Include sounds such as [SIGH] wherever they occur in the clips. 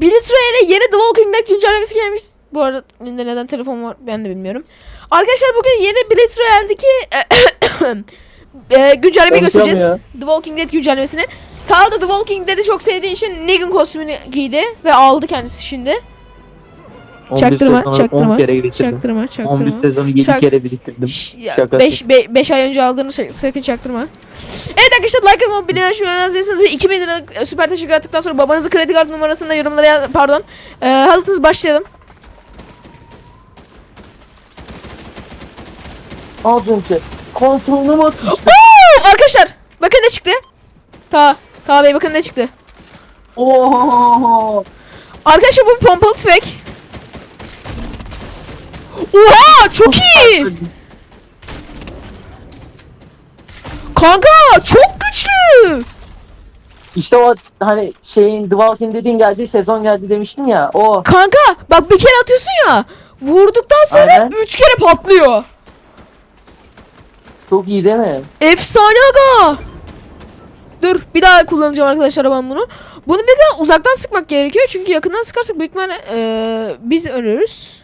Blitz Royale'e yeni The Walking Dead güncellemesi gelmiş. Bu arada neden telefon var ben de bilmiyorum. Arkadaşlar bugün yeni Blitz Royale'deki [COUGHS] e, güncellemeyi Konuşamıyor. göstereceğiz. The Walking Dead güncellemesini. Kaan da The Walking Dead'i çok sevdiği için Negan kostümünü giydi ve aldı kendisi şimdi. 11 Çaktırma, sezonu çaktırma. 10 kere bitirdim. Çaktırma, 11 çaktırma. sezonu 7 Çak- kere biriktirdim. Şakası. 5 5 ay önce aldığını şak- sakın çaktırma. Evet arkadaşlar like atmayı, bildirim açmayı unutmazsanız ve 2000 liralık e, süper teşekkür ettikten sonra babanızı kredi kartı numarasında yorumlara yaz- pardon. Ee, hazırsanız başlayalım. Az önce kontrolüm atıştı. Oo! Arkadaşlar bakın ne çıktı. Ta Ta Bey bakın ne çıktı. Oho. Arkadaşlar bu pompalı tüfek. Oha çok iyi. Kanka çok güçlü. İşte o hani şeyin The Walking Dead'in geldiği sezon geldi demiştin ya. O Kanka bak bir kere atıyorsun ya. Vurduktan sonra Aynen. 3 kere patlıyor. çok iyi değil mi? Efsane aga. Dur bir daha kullanacağım arkadaşlar ben bunu. Bunu bir kere uzaktan sıkmak gerekiyor. Çünkü yakından sıkarsak büyük ihtimalle eee, biz ölürüz.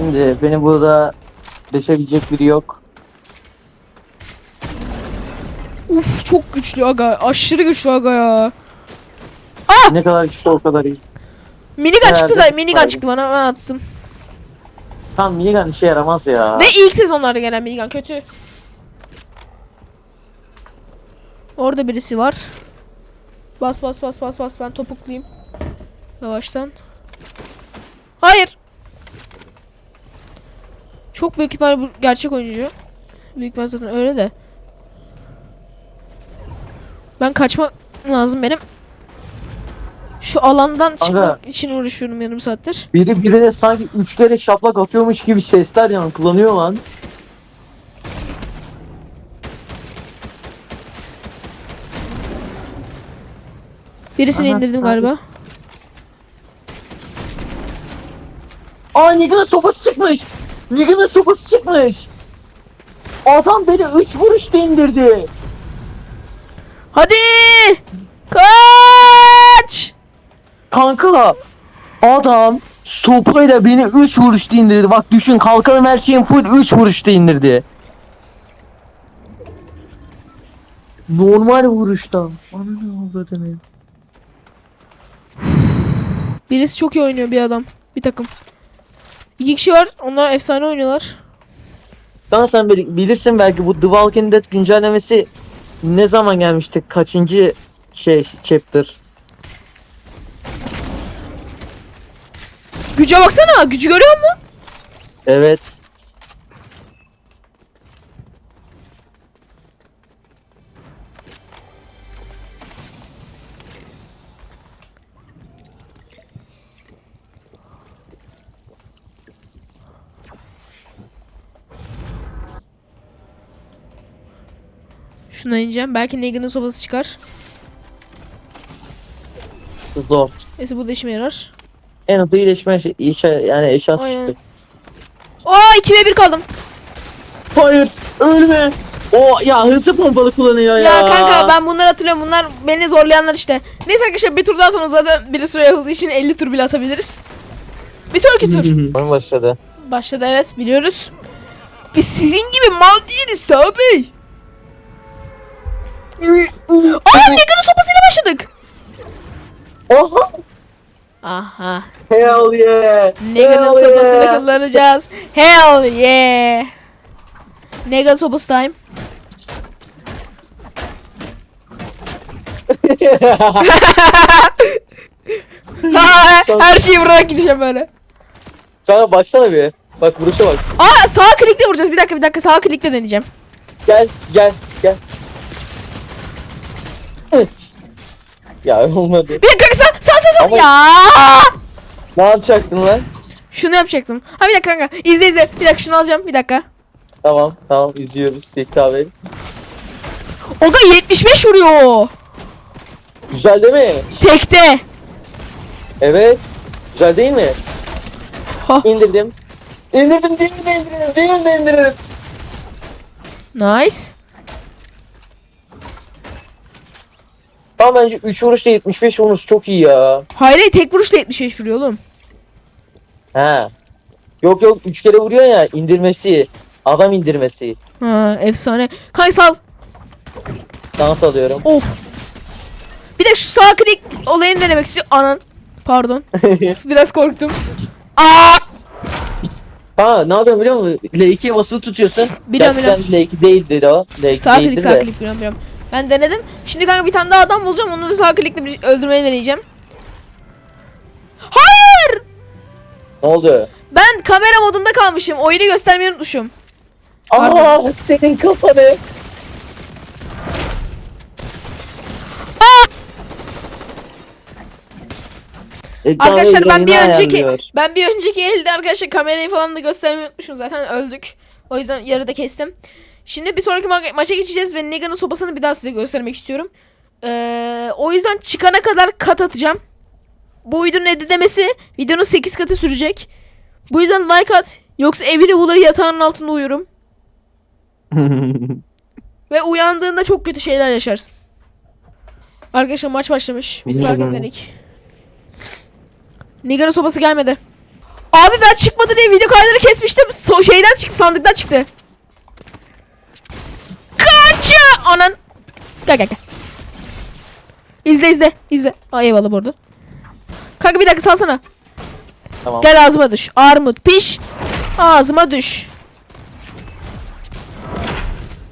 Şimdi beni burada deşebilecek biri yok. Uf çok güçlü aga. Aşırı güçlü aga ya. Ne kadar güçlü o kadar iyi. Minigun Herhalde çıktı da çok minigun çıktı bana ben attım. Tam minigun işe yaramaz ya. Ve ilk sezonlarda gelen minigun kötü. Orada birisi var. Bas bas bas bas bas ben topukluyum. Yavaştan. Hayır. Çok büyük ihtimalle bu gerçek oyuncu. Büyük ihtimalle zaten öyle de. Ben kaçmak lazım benim. Şu alandan çıkmak için uğraşıyorum yarım saattir. Biri birine sanki 3 kere şaplak atıyormuş gibi sesler yankılanıyor lan. Birisini Aha, indirdim abi. galiba. Aa Negan'ın sopası çıkmış. Negan'ın sopası çıkmış. Adam beni 3 vuruşta indirdi. Hadi! Kaç! Kanka adam sopayla beni 3 vuruşta indirdi. Bak düşün kalkanım her şeyin full 3 vuruşta indirdi. Normal vuruşta. Ana ne oldu ne? Birisi çok iyi oynuyor bir adam. Bir takım. İki kişi var. Onlar efsane oynuyorlar. Daha sen bil- bilirsin belki bu The Walking Dead güncellemesi ne zaman gelmişti? Kaçıncı şey chapter? Güce baksana. Gücü görüyor musun? Evet. Şuna ineceğim. Belki Negan'ın sobası çıkar. Zor. Neyse bu da işime yarar. En hızlı iyileşme şey, işe, yani eşyası Aynen. çıktı. Aa 2 ve 1 kaldım. Hayır ölme. O ya hızlı pompalı kullanıyor ya. Ya, kanka ben bunları hatırlıyorum. Bunlar beni zorlayanlar işte. Neyse arkadaşlar bir tur daha atalım zaten. Bir süre olduğu için 50 tur bile atabiliriz. Bir tur iki tur. Oyun başladı. Başladı evet biliyoruz. Biz sizin gibi mal değiliz tabi. Aa Negan'ın sopasıyla başladık. Oha. Aha. Hell yeah. Negan'ın Hell sopasını yeah. kullanacağız. Hell yeah. Negan sopası time. [LAUGHS] ha, her şeyi vurarak gideceğim böyle. Kanka baksana bir. Bak vuruşa bak. Aa sağ klikle vuracağız. Bir dakika bir dakika sağ klikle deneyeceğim. Gel gel gel. Ih. Ya olmadı. Bir dakika sağ sağ sağ sağ. Ama- Ya. Ne yapacaktın lan? Şunu yapacaktım. Ha bir dakika kanka. İzle izle. Bir dakika şunu alacağım. Bir dakika. Tamam tamam izliyoruz Yekta Bey. O da 75 vuruyor. Güzel değil mi? Tekte. Evet. Güzel değil mi? Ha. İndirdim. İndirdim değil de indiririm değil de indiririm. Nice. Tamam bence 3 vuruşta 75 vurmuş çok iyi ya. Hayır hayır, tek vuruşla 75 vuruyor oğlum. He. Yok yok 3 kere vuruyor ya indirmesi. Adam indirmesi. Ha efsane. Kanka sal. Dans alıyorum. Of. Bir de şu sağ klik olayını denemek istiyorum. Anan. Pardon. [LAUGHS] Biraz korktum. Aa! ha ne yapıyorum biliyor musun? L2'ye basılı tutuyorsun. Biliyorum, Gerçi sen L2 değildi o. L2 Sağ klik değildi sağ de. klik biliyorum biliyorum. Ben denedim. Şimdi kanka bir tane daha adam bulacağım. Onu da sağ klikle bir öldürmeyi deneyeceğim. Hayır! Ne oldu? Ben kamera modunda kalmışım. Oyunu göstermeyi unutmuşum. Aa senin kafanı. Ekran Arkadaşlar ben bir önceki ayarlıyor. ben bir önceki elde arkadaşlar kamerayı falan da göstermeyi unutmuşum zaten öldük. O yüzden yarıda kestim. Şimdi bir sonraki ma- maça geçeceğiz ve Negan'ın sopasını bir daha size göstermek istiyorum. Ee, o yüzden çıkana kadar kat atacağım. Bu videonun editlemesi videonun 8 katı sürecek. Bu yüzden like at. Yoksa evini bulur yatağının altında uyurum. [LAUGHS] Ve uyandığında çok kötü şeyler yaşarsın. Arkadaşlar maç başlamış. Biz fark etmedik. Nigar'ın sopası gelmedi. Abi ben çıkmadı diye video kaydını kesmiştim. So şeyden çıktı sandıktan çıktı. Kaç! Anan. Gel gel gel. İzle izle izle. Ay eyvallah bu arada. Kanka bir dakika salsana. tamam. Gel ağzıma düş. Armut piş. Ağzıma düş.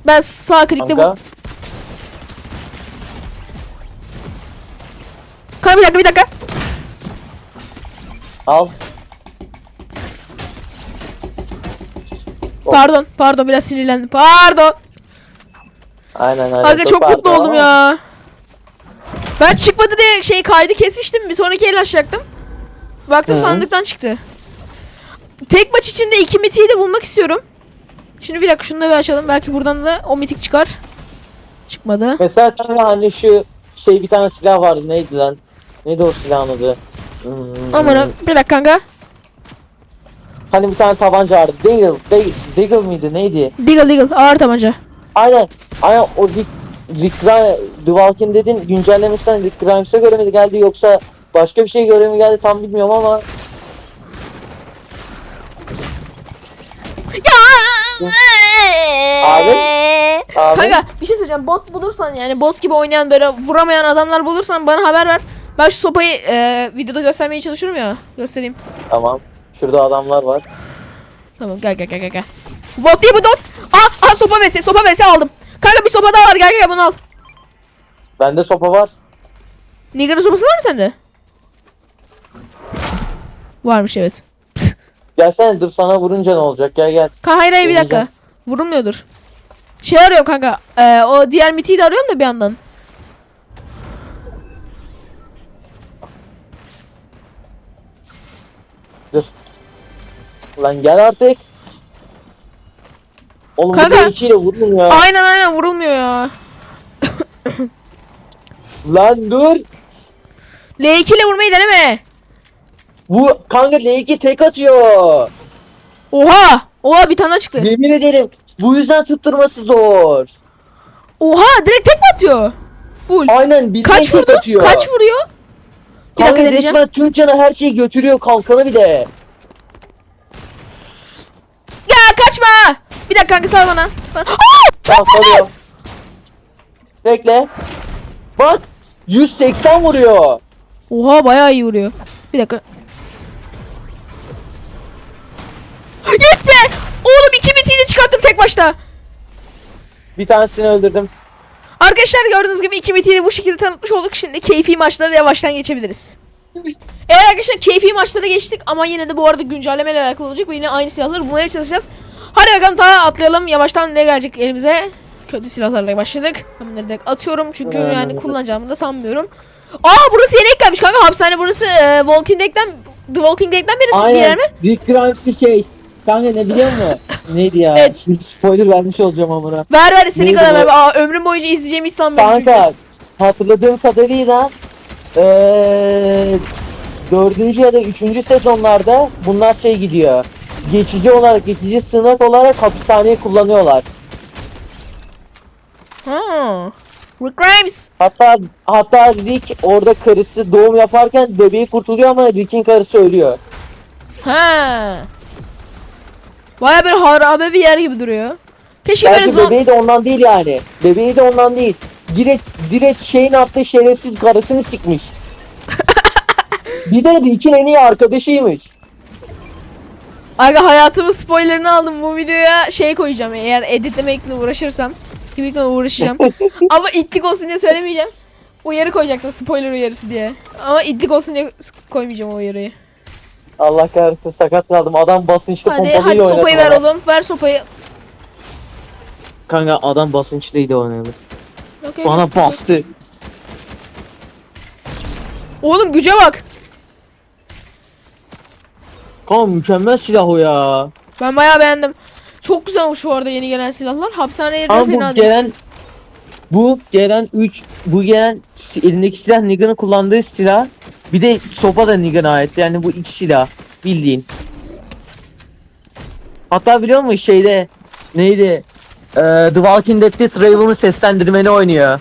Ben sağ klikle bu. Kanka. Kanka bir dakika bir dakika. Al. Pardon pardon biraz sinirlendim. Pardon. Aynen aynen. Kanka çok mutlu oldum ama ya. Ben çıkmadı diye şey kaydı kesmiştim. Bir sonraki el açacaktım. Baktım Hı. sandıktan çıktı. Tek maç içinde iki mitiği de bulmak istiyorum. Şimdi bir dakika şunu da bir açalım. Belki buradan da o mitik çıkar. Çıkmadı. Mesela hani şu şey bir tane silah vardı neydi lan? Neydi o silahın adı? Hmm. Aman bir dakika kanka. Hani bir tane tabanca vardı. Deagle, Deagle, Deagle miydi neydi? Deagle Deagle ağır tabanca. Aynen. Aynen o Rick, Rick Grimes, The Walking Dead'in güncellemesinden Rick Grimes'e göre mi geldi yoksa başka bir şey göre mi geldi tam bilmiyorum ama Abi? abi Kanka bir şey söyleyeceğim. Bot bulursan yani bot gibi oynayan böyle vuramayan adamlar bulursan bana haber ver. Ben şu sopayı e, videoda göstermeye çalışıyorum ya. Göstereyim. tamam. Şurada adamlar var. Tamam gel gel gel gel. gel. Bot değil bu bot. Aa sopa vs sopa vs aldım. Kanka bir sopa daha var gel gel bunu al. Bende sopa var. Nigger'ın sopası var mı sende? Varmış evet. Gelsene dur sana vurunca ne olacak gel gel. Kanka hayır hayır bir dakika. Vurulmuyordur. Şey arıyor kanka. e, o diğer mitiyi de arıyorum da bir yandan. Lan gel artık. Oğlum Kanka. bu D2 ile vurun ya. Aynen aynen vurulmuyor ya. [COUGHS] Lan dur. L2 ile vurmayı deneme. Bu kanka L2 tek atıyor. Oha! Oha bir tane çıktı. Yemin ederim. Bu yüzden tutturması zor. Oha direkt tek mi atıyor? Full. Aynen bir Kaç vurdu? atıyor. Kaç vuruyor? Bir dakika Kanka deneyeceğim. resmen tüm canı her şeyi götürüyor kalkanı bile. Ya kaçma! Bir dakika kanka sal bana. Bana- Aa! Çok. Bekle. Bak 180 vuruyor. Oha bayağı iyi vuruyor. Bir dakika. Yes be! Oğlum iki mitiğini çıkarttım tek başta. Bir tanesini öldürdüm. Arkadaşlar gördüğünüz gibi iki mitiğini bu şekilde tanıtmış olduk. Şimdi keyfi maçlara yavaştan geçebiliriz. Eğer arkadaşlar keyfi maçlara geçtik ama yine de bu arada güncellemeyle alakalı olacak ve yine aynı silahları bulmaya çalışacağız. Hadi bakalım daha atlayalım. Yavaştan ne gelecek elimize? Kötü silahlarla başladık. Ben bunları direkt atıyorum çünkü Aynen yani kullanacağımı da sanmıyorum. Aa burası yeni eklenmiş kanka hapishane burası e, Walking Dead'den The Walking Dead'den birisi bir yer mi? Rick Grimes'i şey. Kanka ne biliyor musun? [LAUGHS] Neydi ya? Evet. Şimdi spoiler vermiş olacağım amına. Ver ver istediğin kadar ver. Aa, ömrüm boyunca izleyeceğimi hiç sanmıyorum. Kanka hatırladığım kadarıyla eee dördüncü ya da üçüncü sezonlarda bunlar şey gidiyor. Geçici olarak, geçici sınıf olarak hapishaneyi kullanıyorlar. Ha. Rick Grimes. Hatta hatta Rick orada karısı doğum yaparken bebeği kurtuluyor ama Rick'in karısı ölüyor. Ha. Baya bir harabe bir yer gibi duruyor. Keşke Belki zon... bebeği de ondan değil yani. Bebeği de ondan değil. Direkt direkt şeyin attığı şerefsiz karısını sikmiş. [LAUGHS] bir de Rick'in en iyi arkadaşıymış. Aga hayatımın spoilerını aldım bu videoya şey koyacağım eğer editlemekle uğraşırsam. Kimlikle uğraşacağım. [LAUGHS] Ama itlik olsun diye söylemeyeceğim. Uyarı koyacaktım spoiler uyarısı diye. Ama itlik olsun diye koymayacağım o uyarıyı. Allah kahretsin sakat kaldım. Adam basınçlı Hadi pompalıyla hadi oynadı. sopayı ver bana. oğlum. Ver sopayı. Kanka adam basınçlıydı oynadı. Okey, Bana sıkıntı yok. bastı. Oğlum güce bak. Kanka mükemmel silah o ya. Ben bayağı beğendim. Çok güzel olmuş bu arada yeni gelen silahlar. Hapishane yerine Ama fena bu değil. gelen bu gelen 3 bu gelen si- elindeki silah Negan'ın kullandığı silah. Bir de sopa da Negan'a ait. Yani bu iki silah bildiğin. Hatta biliyor musun şeyde neydi? Ee, The Walking Dead'te Travel'ın seslendirmeni oynuyor.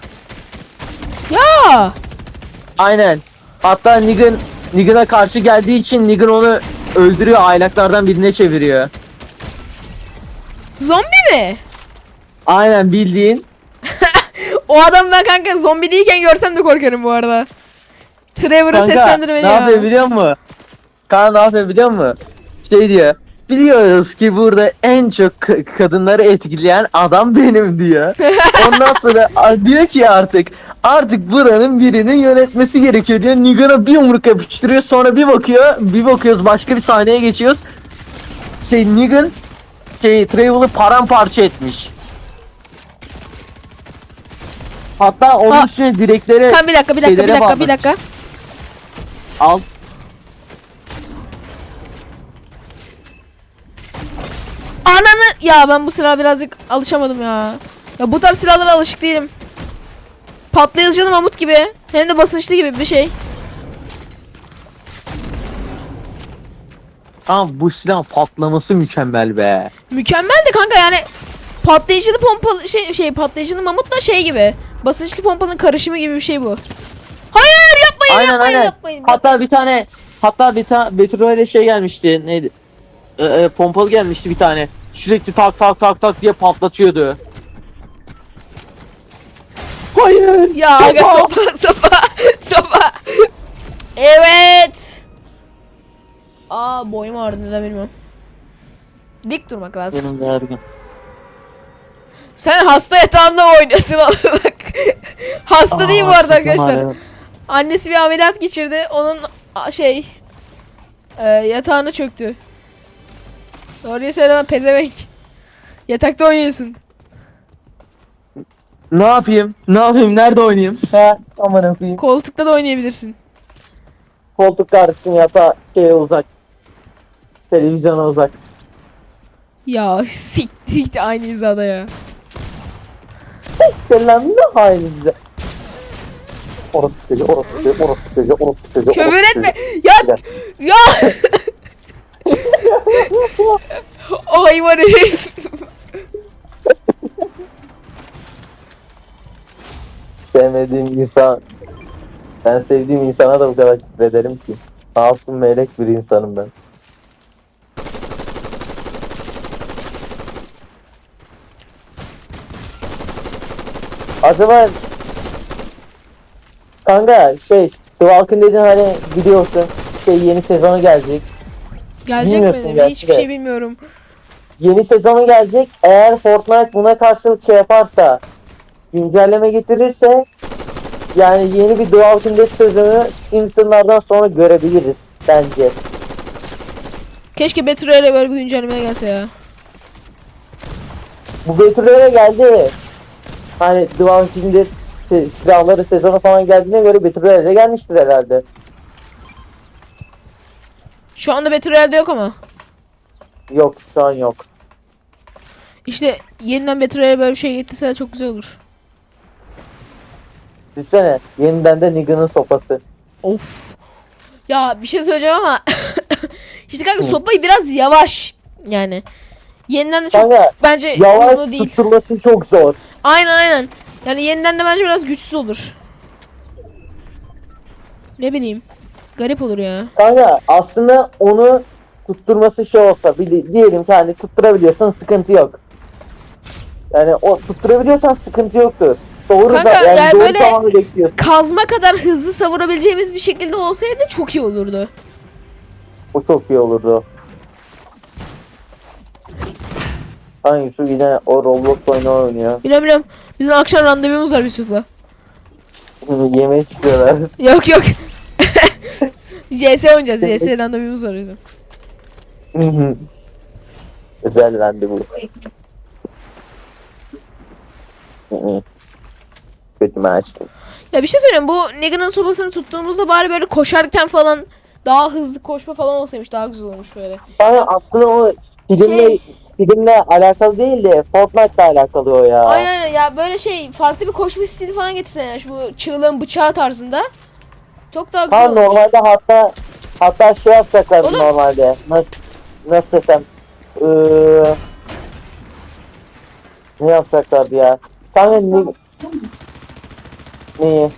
Ya. Aynen. Hatta Negan Negan'a karşı geldiği için Negan onu öldürüyor, aylaklardan birine çeviriyor. Zombi mi? Aynen bildiğin. [LAUGHS] O adam ben kanka zombi değilken görsem de korkarım bu arada. Trevor'ı Kanka seslendirmeni ne ya. yapıyor biliyor musun? Kaan ne yapıyor biliyor musun? Şey diyor. Biliyoruz ki burada en çok ka- kadınları etkileyen adam benim diyor. [LAUGHS] Ondan sonra diyor ki artık artık buranın birinin yönetmesi gerekiyor diyor. Negan'a bir yumruk yapıştırıyor sonra bir bakıyor bir bakıyoruz başka bir sahneye geçiyoruz. Şey Negan şey Travel'ı paramparça etmiş. Hatta onun Aa. üstüne direkleri Kan bir dakika bir dakika bir dakika bir bağlamış. dakika. al Ananı ya ben bu silaha birazcık alışamadım ya. Ya bu tarz silahlara alışık değilim. Patlayıcılı mamut gibi hem de basınçlı gibi bir şey. Ama bu silahın patlaması mükemmel be. Mükemmel de kanka yani patlayıcılı pompalı şey şey patlayıcılı mamutla şey gibi. Basınçlı pompanın karışımı gibi bir şey bu. Hayır yapmayın Aynen yapmayın aynen. yapmayın. Hatta bir tane hatta bir tane Betro'ya şey gelmişti. Neydi? Ee, e, pompalı gelmişti bir tane. Sürekli tak tak tak tak diye patlatıyordu. Hayır. Ya aga sopa sopa sopa. Evet. Aa boynum ağrıdı neden bilmiyorum. Dik durmak lazım. Benim de. Sen hasta yatağında mı oynuyorsun oğlum [LAUGHS] bak. hasta değil bu Aa, arada arkadaşlar. Annesi bir ameliyat geçirdi. Onun şey e, yatağına çöktü. Doğruyu söyleme pezevenk. Yatakta oynuyorsun. Ne yapayım? Ne yapayım? Nerede oynayayım? Ha, aman okuyayım. Koltukta da oynayabilirsin. Koltuk karşısın yatağa şeye uzak. Televizyona uzak. Ya siktir git aynı hizada ya. Selam ne halinize? Orası çocuğu, orası çocuğu, orası çocuğu, orası. Küfür orası etme. Ya ya. [LAUGHS] o hayvan herif. Sevmediğim insan ben sevdiğim insana da bu kadar küfrederim ki. Masum melek bir insanım ben. Acaba Kanka şey The Walking Dead'in hani biliyorsun şey yeni sezonu gelecek. Gelecek Bilmiyorsun mi? gerçi Hiçbir de. şey bilmiyorum. Yeni sezonu gelecek. Eğer Fortnite buna karşılık şey yaparsa güncelleme getirirse yani yeni bir The Walking Dead sezonu Simpsonlardan sonra görebiliriz bence. Keşke Betrayal'e böyle bir güncelleme gelse ya. Bu Betülere geldi. Hani The Walking Dead si- silahları sezonu falan geldiğine göre de gelmiştir herhalde. Şu anda Betrayal'de yok ama. Yok şu an yok. İşte yeniden Betrayal'e böyle bir şey getirse çok güzel olur. Düşünsene yeniden de Negan'ın sopası. Of. Ya bir şey söyleyeceğim ama [LAUGHS] işte kanka Hı. sopayı biraz yavaş yani. Yeniden de çok Kanka bence yavaş değil. tutturması çok zor. Aynen aynen. Yani yeniden de bence biraz güçsüz olur. Ne bileyim. Garip olur ya. Kanka aslında onu tutturması şey olsa bili- diyelim ki hani tutturabiliyorsan sıkıntı yok. Yani o tutturabiliyorsan sıkıntı yoktur. Doğru Kanka, da yani, yani doğru böyle- zamanı bekliyorsun. Kazma kadar hızlı savurabileceğimiz bir şekilde olsaydı çok iyi olurdu. O çok iyi olurdu. Hangi şu yine o Roblox oyunu oynuyor. Biliyorum biliyorum. Bizim akşam randevumuz var Yusuf'la. Yemeğe çıkıyorlar. Yok yok. CS oynayacağız. CS randevumuz var bizim. Özel randevu. Hı hı. Kötü maç. Ya bir şey söyleyeyim. Bu Negan'ın sopasını tuttuğumuzda bari böyle koşarken falan daha hızlı koşma falan olsaymış daha güzel olmuş böyle. Yani aslında o filmle Şey- filmle alakalı değil de Fortnite'la alakalı o ya. Aynen aynen. ya böyle şey farklı bir koşma stili falan getirsen şu bu çığlığın bıçağı tarzında. Çok daha güzel olmuş. normalde hatta hatta şey yapacaklar Oğlum. normalde. Nasıl nasıl desem eee ne yapacaklardı ya? Kanka ne Neyi?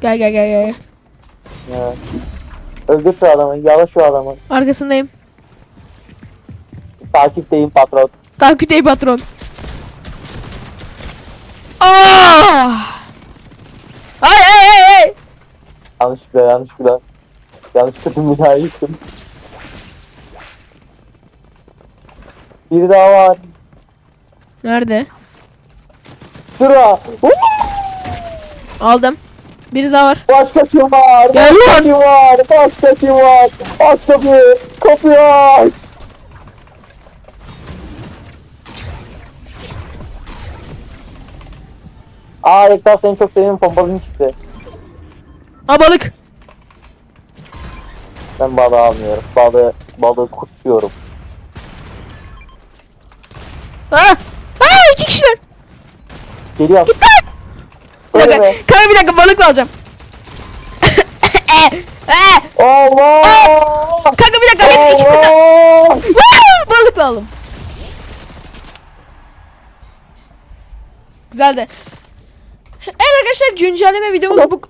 Gel gel gel gel. Ya. Öldür şu adamı, yala şu adamı. Arkasındayım. Takipteyim patron. Takipteyim patron. Ah! Ay ay ay ay. Yanlışlıkla yanlışlıkla. Yanlışlıkla binayı yıktım. [LAUGHS] Bir daha var. Nerede? Şura. Aldım. Birisi daha var. Başka kim var? Gel Başka lan. kim var? Başka kim var? Aç kapıyı. Kapıyı aç. Aa Ektar seni çok sevdiğim pompalın çıktı. Ha balık. Ben balığı almıyorum. Balığı, balığı kutsuyorum. Ha! Ha iki kişiler. Geliyor. Bir Öyle dakika. mi? Kanka bir dakika balık alacağım. [LAUGHS] Eh, Allah! Kanka bir dakika hepsi ikisi de. Allah! Woo! Balık aldım. Güzeldi. Evet arkadaşlar güncelleme videomuz bu...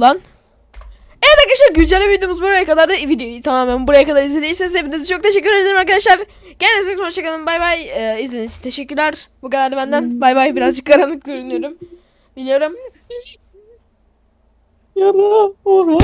Lan. Evet arkadaşlar güncelleme videomuz buraya kadar da videoyu tamamen buraya kadar izlediyseniz hepinize çok teşekkür ederim arkadaşlar. Kendinize çok hoşçakalın bay bay. Ee, izlediğiniz için teşekkürler. Bu kadar benden. Bay bay birazcık karanlık görünüyorum. Biliyorum. [LAUGHS] Yara, ora.